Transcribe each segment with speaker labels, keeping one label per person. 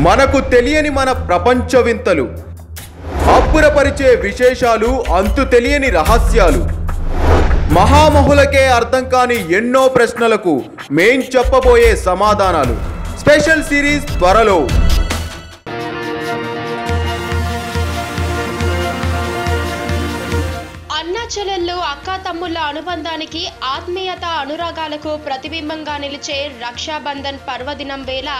Speaker 1: మనకు తెలియని మన ప్రపంచ వింతలు. అబ్బురపరిచే విశేషాలు అంతు తెలియని రహస్యాలు. మహామహులకే అర్థం కాని ఎన్నో ప్రశ్నలకు మేం చెప్పబోయే సమాధానాలు. స్పెషల్ సిరీస్ త్వరలో.
Speaker 2: అన్నాచలంలో చెల్లెళ్ళు అక్కా తమ్ముళ్ళ అనుబంధానికి ఆత్మీయత అనురాగాలకు ప్రతిబింబంగా నిలిచే రక్షాబంధన్ పర్వదినం వేళ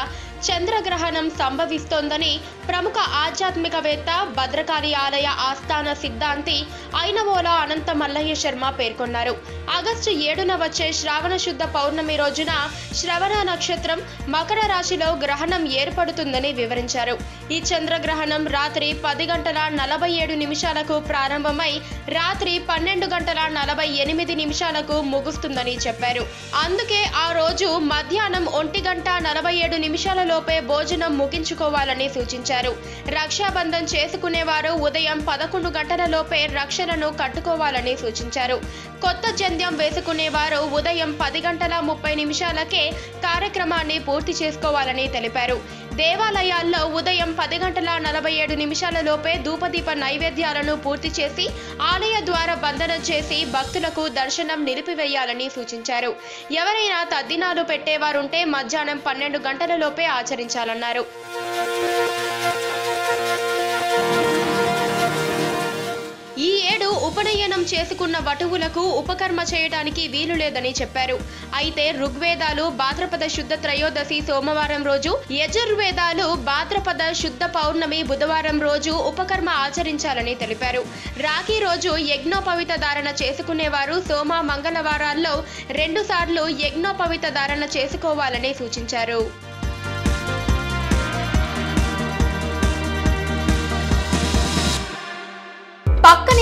Speaker 2: చంద్రగ్రహణం సంభవిస్తోందని ప్రముఖ ఆధ్యాత్మికవేత్త భద్రకాళి ఆలయ ఆస్థాన సిద్ధాంతి ఐనవోల అనంత మల్లయ్య శర్మ పేర్కొన్నారు. ఆగస్టు ఏడున వచ్చే శ్రావణ శుద్ధ పౌర్ణమి రోజున శ్రవణ నక్షత్రం మకర రాశిలో గ్రహణం ఏర్పడుతుందని వివరించారు. ఈ చంద్రగ్రహణం రాత్రి పది గంటల నలభై ఏడు నిమిషాలకు ప్రారంభమై రాత్రి పన్నెండు గంటల నలభై ఎనిమిది నిమిషాలకు ముగుస్తుందని చెప్పారు. అందుకే ఆ రోజు మధ్యాహ్నం ఒంటి గంట నలభై ఏడు నిమిషాల లోపే భోజనం ముగించుకోవాలని సూచించారు. రక్షాబంధం చేసుకునేవారు ఉదయం పదకొండు గంటల లోపే రక్షలను కట్టుకోవాలని సూచించారు. కొత్త జంధ్యం వేసుకునేవారు ఉదయం పది గంటల ముప్పై నిమిషాలకే కార్యక్రమాన్ని పూర్తి చేసుకోవాలని తెలిపారు. దేవాలయాల్లో ఉదయం పది గంటల నలభై ఏడు నిమిషాల లోపే ధూపదీప నైవేద్యాలను పూర్తి చేసి ఆలయ ద్వార బంధనం చేసి భక్తులకు దర్శనం నిలిపివేయాలని సూచించారు. ఎవరైనా తద్దినాలు పెట్టేవారుంటే మధ్యాహ్నం పన్నెండు గంటల లోపే ఆచరించాలన్నారు. ఉపనయనం చేసుకున్న వటువులకు ఉపకర్మ చేయడానికి వీలు లేదని చెప్పారు. అయితే ఋగ్వేదాలు భాద్రపద శుద్ధ త్రయోదశి సోమవారం రోజు యజుర్వేదాలు భాద్రపద శుద్ధ పౌర్ణమి బుధవారం రోజు ఉపకర్మ ఆచరించాలని తెలిపారు. రాఖీ రోజు యజ్ఞోపవిత ధారణ చేసుకునేవారు సోమ మంగళవారాల్లో రెండు సార్లు యజ్ఞోపవిత ధారణ చేసుకోవాలని సూచించారు.
Speaker 3: పక్కనే